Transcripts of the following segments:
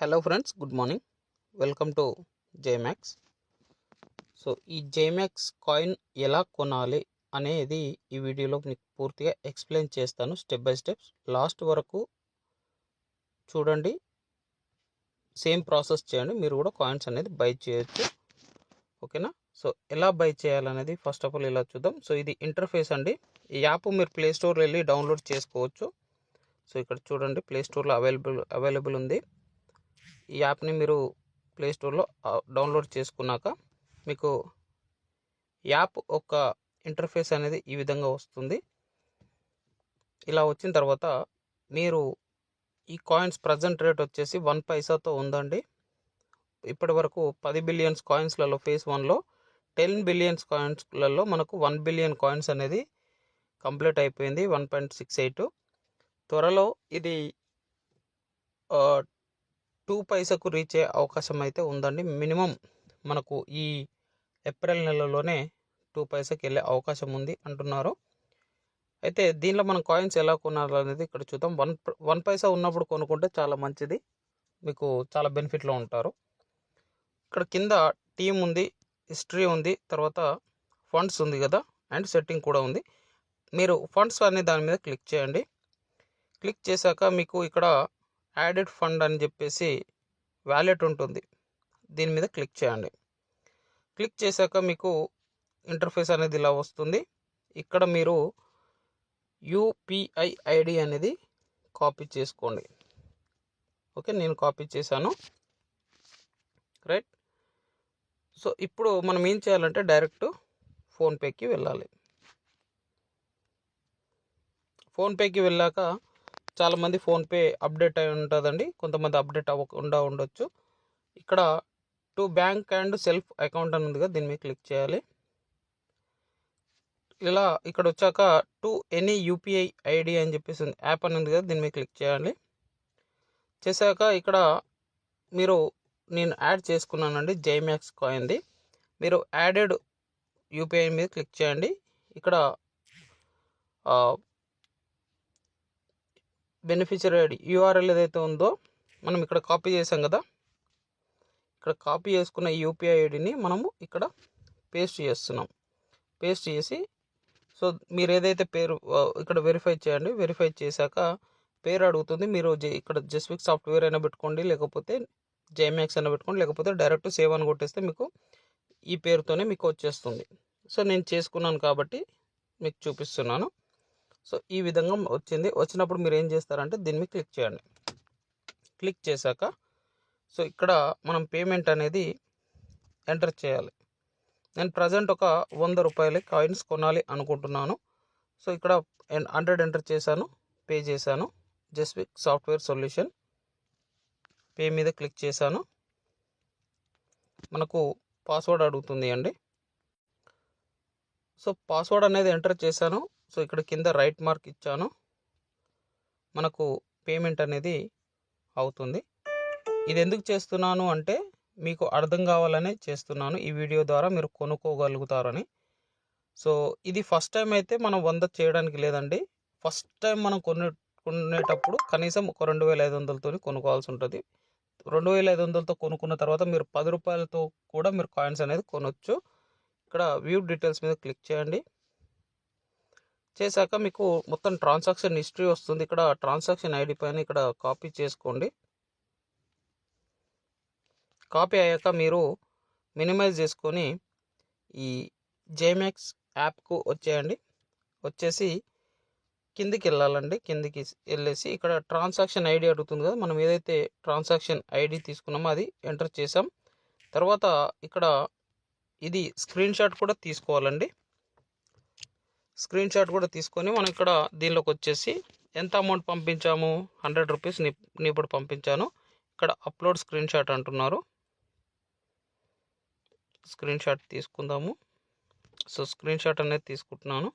Hello friends good morning welcome to Jmax so ఈ Jmax coin ఎలా కొనాలి అనేది ఈ వీడియోలో మీకు పూర్తిగా ఎక్స్ప్లెయిన్ చేస్తాను స్టెప్ బై స్టెప్స్ లాస్ట్ వరకు చూడండి. సేమ్ ప్రాసెస్ చేయండి. మీరు కూడా కాయిన్స్ అనేది బై చేయొచ్చు. ఓకేనా సో ఎలా బై చేయాలనేది ఫస్ట్ ఆఫ్ ఆల్ ఇలా చూద్దాం. సో ఇది ఇంటర్ఫేస్ అండి. ఈ యాప్ మీరు ప్లే స్టోర్లో వెళ్ళి డౌన్లోడ్ చేసుకోవచ్చు. సో ఇక్కడ చూడండి ప్లే స్టోర్లో అవైలబుల్ అవైలబుల్ ఉంది. ఈ యాప్ని మీరు ప్లే స్టోర్లో డౌన్లోడ్ చేసుకున్నాక మీకు యాప్ ఒక ఇంటర్ఫేస్ అనేది ఈ విధంగా వస్తుంది. ఇలా వచ్చిన తర్వాత మీరు ఈ కాయిన్స్ ప్రజెంట్ రేట్ వచ్చేసి వన్ పైసాతో ఉందండి. ఇప్పటి వరకు పది బిలియన్స్ కాయిన్స్లలో ఫేస్ వన్లో టెన్ బిలియన్స్ కాయిన్స్లలో మనకు వన్ బిలియన్ కాయిన్స్ అనేది కంప్లీట్ అయిపోయింది వన్ పాయింట్ సిక్స్ ఎయిట్. త్వరలో ఇది టూ పైసకు రీచ్ అయ్యే అవకాశం అయితే ఉందండి. మినిమం మనకు ఈ ఏప్రిల్ నెలలోనే టూ పైసకి వెళ్ళే అవకాశం ఉంది అంటున్నారు. అయితే దీనిలో మనం కాయిన్స్ ఎలా కొనాలనేది ఇక్కడ చూద్దాం. వన్ వన్ పైసా ఉన్నప్పుడు కొనుక్కుంటే చాలా మంచిది. మీకు చాలా బెనిఫిట్లో ఉంటారు. ఇక్కడ కింద టీమ్ ఉంది హిస్టరీ ఉంది తర్వాత ఫండ్స్ ఉంది కదా అండ్ సెట్టింగ్ కూడా ఉంది. మీరు ఫండ్స్ అనే దాని మీద క్లిక్ చేయండి. క్లిక్ చేశాక మీకు ఇక్కడ యాడెడ్ ఫండ్ అని చెప్పేసి వ్యాలెట్ ఉంటుంది. దీని మీద క్లిక్ చేయండి. క్లిక్ చేశాక మీకు ఇంటర్ఫేస్ అనేది ఇలా వస్తుంది. ఇక్కడ మీరు యూపీఐ ఐడి అనేది కాపీ చేసుకోండి. ఓకే నేను కాపీ చేశాను. రైట్. సో ఇప్పుడు మనం ఏం చేయాలంటే డైరెక్ట్ ఫోన్పేకి వెళ్ళాలి. ఫోన్పేకి వెళ్ళాక చాలామంది ఫోన్పే అప్డేట్ అయి ఉంటుందండి. కొంతమంది అప్డేట్ అవ్వకుండా ఉండొచ్చు. ఇక్కడ to bank and self account అని ఉందిగా దీని మీద క్లిక్ చేయాలి. ఇలా ఇక్కడ వచ్చాక టు ఎనీ యూపీఐ ఐడి అని చెప్పేసి ఉంది. యాప్ అని ఉంది కదా దీని మీద క్లిక్ చేయాలి. చేశాక ఇక్కడ మీరు నేను యాడ్ చేసుకున్నానండి జైమ్యాక్స్ కాయింది మీరు యాడెడ్ యూపీఐ మీద క్లిక్ చేయండి. ఇక్కడ బెనిఫిషరీ ఐడి యూఆర్ఎల్ ఏదైతే ఉందో మనం ఇక్కడ కాపీ చేసాం కదా? ఇక్కడ కాపీ చేసుకున్న యూపీఐ ఐడిని మనము ఇక్కడ పేస్ట్ చేస్తున్నాం. పేస్ట్ చేసి సో మీరు ఏదైతే పేరు ఇక్కడ వెరిఫై చేయండి. వెరిఫై చేశాక పేరు అడుగుతుంది. మీరు ఇక్కడ జస్విక్ సాఫ్ట్వేర్ అయినా పెట్టుకోండి లేకపోతే జేమాక్స్ అయినా పెట్టుకోండి లేకపోతే డైరెక్ట్ సేవ్ అని కొట్టేస్తే మీకు ఈ పేరుతోనే మీకు వచ్చేస్తుంది. సో నేను చేసుకున్నాను కాబట్టి మీకు చూపిస్తున్నాను. సో ఈ విధంగా వచ్చింది. వచ్చినప్పుడు మీరు ఏం చేస్తారంటే దీని మీద క్లిక్ చేయండి. క్లిక్ చేశాక సో ఇక్కడ మనం పేమెంట్ అనేది ఎంటర్ చేయాలి. నేను ప్రజెంట్ ఒక వంద రూపాయల కాయిన్స్ కొనాలి అనుకుంటున్నాను. సో ఇక్కడ హండ్రెడ్ ఎంటర్ చేశాను పే చేశాను. జస్విక్ సాఫ్ట్వేర్ సొల్యూషన్ పే మీద క్లిక్ చేశాను. మనకు పాస్వర్డ్ అడుగుతుంది అండి. సో పాస్వర్డ్ అనేది ఎంటర్ చేశాను. సో ఇక్కడ కింద రైట్ మార్క్ ఇచ్చాను. మనకు పేమెంట్ అనేది అవుతుంది. ఇది ఎందుకు చేస్తున్నాను అంటే మీకు అర్థం కావాలనే చేస్తున్నాను. ఈ వీడియో ద్వారా మీరు కొనుక్కోగలుగుతారని. సో ఇది ఫస్ట్ టైం అయితే మనం వంద చేయడానికి లేదండి. ఫస్ట్ టైం మనం కొనే కొనేటప్పుడు కనీసం ఒక రెండు వేల ఐదు వందలతో కొనుక్కోవాల్సి ఉంటుంది. రెండు వేల ఐదు వందలతో కొనుక్కున్న తర్వాత మీరు పది రూపాయలతో కూడా మీరు కాయిన్స్ అనేది కొనవచ్చు ఇక్కడ వ్యూ డీటెయిల్స్ మీద క్లిక్ చేయండి. చేశాక మీకు మొత్తం ట్రాన్సాక్షన్ హిస్టరీ వస్తుంది. ఇక్కడ ట్రాన్సాక్షన్ ఐడి పైన ఇక్కడ కాపీ చేసుకోండి. కాపీ అయ్యాక మీరు మినిమైజ్ చేసుకొని ఈ జేమాక్స్ యాప్కు వచ్చేయండి. వచ్చేసి కిందికి వెళ్ళాలండి. కిందికి వెళ్ళేసి ఇక్కడ ట్రాన్సాక్షన్ ఐడి అడుగుతుంది కదా మనం ఏదైతే ట్రాన్సాక్షన్ ఐడి తీసుకున్నామో అది ఎంటర్ చేసాం తర్వాత ఇక్కడ ఇది స్క్రీన్ షాట్ కూడా తీసుకోవాలండి. స్క్రీన్ షాట్ కూడా తీసుకొని మనం ఇక్కడ దీనిలోకి వచ్చేసి ఎంత అమౌంట్ పంపించాము? హండ్రెడ్ రూపీస్ నీ ఇప్పుడు పంపించాను. ఇక్కడ అప్లోడ్ స్క్రీన్ షాట్ అంటున్నారు. స్క్రీన్ షాట్ తీసుకుందాము. సో స్క్రీన్ షాట్ అనేది తీసుకుంటున్నాను.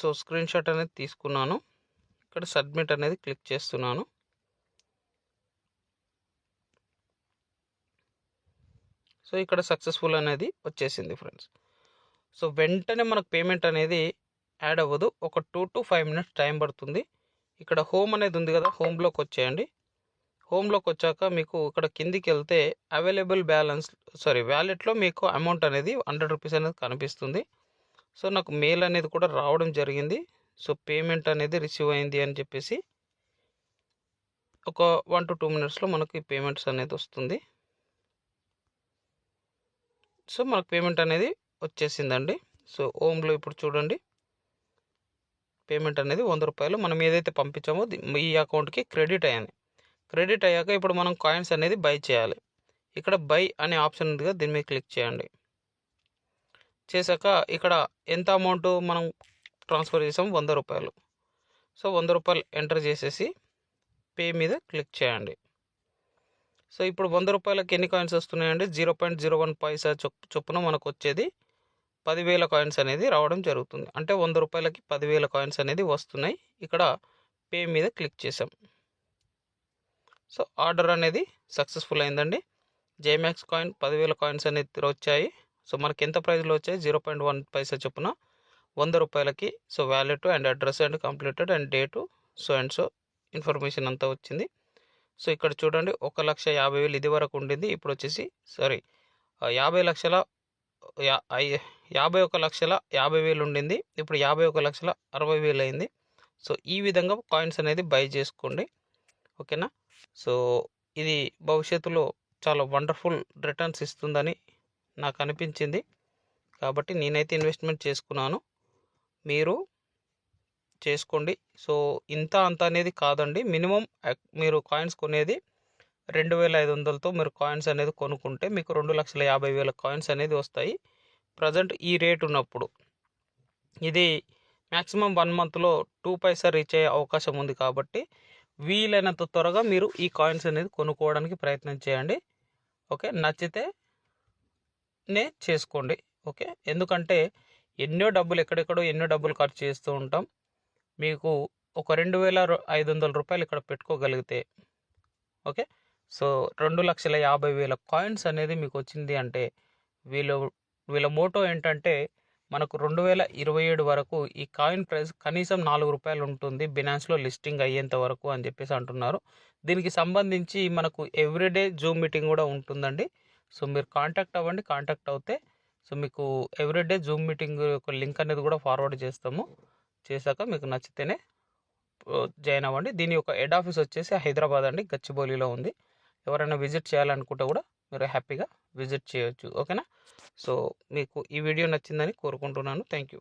సో స్క్రీన్ షాట్ అనేది తీసుకున్నాను. ఇక్కడ సబ్మిట్ అనేది క్లిక్ చేస్తున్నాను. సో ఇక్కడ సక్సెస్ఫుల్ అనేది వచ్చేసింది ఫ్రెండ్స్ సో వెంటనే మనకు పేమెంట్ అనేది యాడ్ అవ్వదు. ఒక two to five minutes time పడుతుంది. ఇక్కడ హోమ్ అనేది ఉంది కదా హోమ్లోకి వచ్చేయండి. హోమ్లోకి వచ్చాక మీకు ఇక్కడ కిందికి వెళ్తే అవైలబుల్ బ్యాలెన్స్ సారీ వ్యాలెట్లో మీకు అమౌంట్ అనేది హండ్రెడ్ రూపీస్ అనేది కనిపిస్తుంది. సో నాకు మెయిల్ అనేది కూడా రావడం జరిగింది. సో పేమెంట్ అనేది రిసీవ్ అయింది అని చెప్పేసి ఒక వన్ టు టూ మినిట్స్లో మనకి పేమెంట్స్ అనేది వస్తుంది. సో మనకు పేమెంట్ అనేది వచ్చేసిందండి. సో హోమ్లో ఇప్పుడు చూడండి. పేమెంట్ అనేది వంద రూపాయలు మనం ఏదైతే పంపించామో ఈ అకౌంట్కి క్రెడిట్ అయ్యాయి క్రెడిట్ అయ్యాక ఇప్పుడు మనం కాయిన్స్ అనేది బై చేయాలి. ఇక్కడ బై అనే ఆప్షన్ ఉంది దీని మీద క్లిక్ చేయండి. చేశాక ఇక్కడ ఎంత అమౌంట్ మనం ట్రాన్స్ఫర్ చేసాం? వంద రూపాయలు. సో వంద రూపాయలు ఎంటర్ చేసేసి పే మీద క్లిక్ చేయండి. సో ఇప్పుడు వంద రూపాయలకి ఎన్ని కాయిన్స్ వస్తున్నాయండి? జీరో పాయింట్ జీరో వన్ పైసా చొప్పున మనకు వచ్చేది పదివేల కాయిన్స్ అనేది రావడం జరుగుతుంది. అంటే వంద రూపాయలకి పదివేల కాయిన్స్ అనేది వస్తున్నాయి. ఇక్కడ పే మీద క్లిక్ చేసాం సో ఆర్డర్ అనేది సక్సెస్ఫుల్ అయిందండి. జేమాక్స్ కాయిన్ పదివేల కాయిన్స్ అనేది వచ్చాయి. సో మనకి ఎంత ప్రైస్లో వచ్చాయి? జీరో పాయింట్ వన్ పైసా చొప్పున వంద రూపాయలకి. So wallet and address and completed and date so and so information అంతా వచ్చింది. సో ఇక్కడ చూడండి ఒక లక్ష యాభై వేలు ఇది వరకు ఉండింది. ఇప్పుడు వచ్చేసి సారీ యాభై లక్షల యా- యాభై ఒక లక్షల యాభై వేలు ఉండింది. ఇప్పుడు యాభై ఒక లక్షల అరవై వేలు అయింది. సో ఈ విధంగా కాయిన్స్ అనేది బై చేసుకోండి. ఓకేనా? సో ఇది భవిష్యత్తులో చాలా వండర్ఫుల్ రిటర్న్స్ ఇస్తుందని నాకు అనిపించింది. కాబట్టి నేనైతే ఇన్వెస్ట్మెంట్ చేసుకున్నాను. మీరు చేసుకోండి. సో ఇంత అంత అనేది కాదండి. మినిమం మీరు కాయిన్స్ కొనేది రెండు వేల ఐదు వందలతో మీరు కాయిన్స్ అనేది కొనుక్కుంటే మీకు రెండు లక్షల యాభై వేల కాయిన్స్ అనేది వస్తాయి. ప్రజెంట్ ఈ రేట్ ఉన్నప్పుడు. ఇది మ్యాక్సిమం వన్ మంత్లో టూ పైసా రీచ్ అయ్యే అవకాశం ఉంది కాబట్టి వీలైనంత త్వరగా మీరు ఈ కాయిన్స్ అనేది కొనుక్కోవడానికి ప్రయత్నం చేయండి. ఓకే? నచ్చితే నే చేసుకోండి. ఓకే? ఎందుకంటే ఎన్నో డబ్బులు ఎక్కడెక్కడో ఎన్నో డబ్బులు ఖర్చు చేస్తూ ఉంటాం. మీకు ఒక రెండు వేల ఐదు వందల రూపాయలు ఇక్కడ పెట్టుకోగలిగితే ఓకే? సో రెండు లక్షల యాభై వేల కాయిన్స్ అనేది మీకు వచ్చింది అంటే వీళ్ళు వీళ్ళ మోటో ఏంటంటే మనకు రెండు వేల ఇరవై ఏడు వరకు ఈ కాయిన్ ప్రైస్ కనీసం నాలుగు రూపాయలు ఉంటుంది బినాన్స్లో లిస్టింగ్ అయ్యేంత వరకు అని చెప్పేసి అంటున్నారు. దీనికి సంబంధించి మనకు ఎవ్రీడే జూమ్ మీటింగ్ కూడా ఉంటుందండి. సో మీరు కాంటాక్ట్ అవ్వండి కాంటాక్ట్ అవుతే సో మీకు ఎవ్రీడే జూమ్ మీటింగ్ యొక్క లింక్ అనేది కూడా ఫార్వర్డ్ చేస్తాము. చేశాక మీకు నచ్చితేనే జాయిన్ అవ్వండి. దీని యొక్క హెడ్ ఆఫీస్ వచ్చేసి హైదరాబాద్ అండి. గచ్చిబౌలిలో ఉంది. ఎవరైనా విజిట్ చేయాలనుకుంటే కూడా మీరు హ్యాపీగా విజిట్ చేయొచ్చు. ఓకేనా? సో మీకు ఈ వీడియో నచ్చిందని కోరుకుంటున్నాను. Thank you.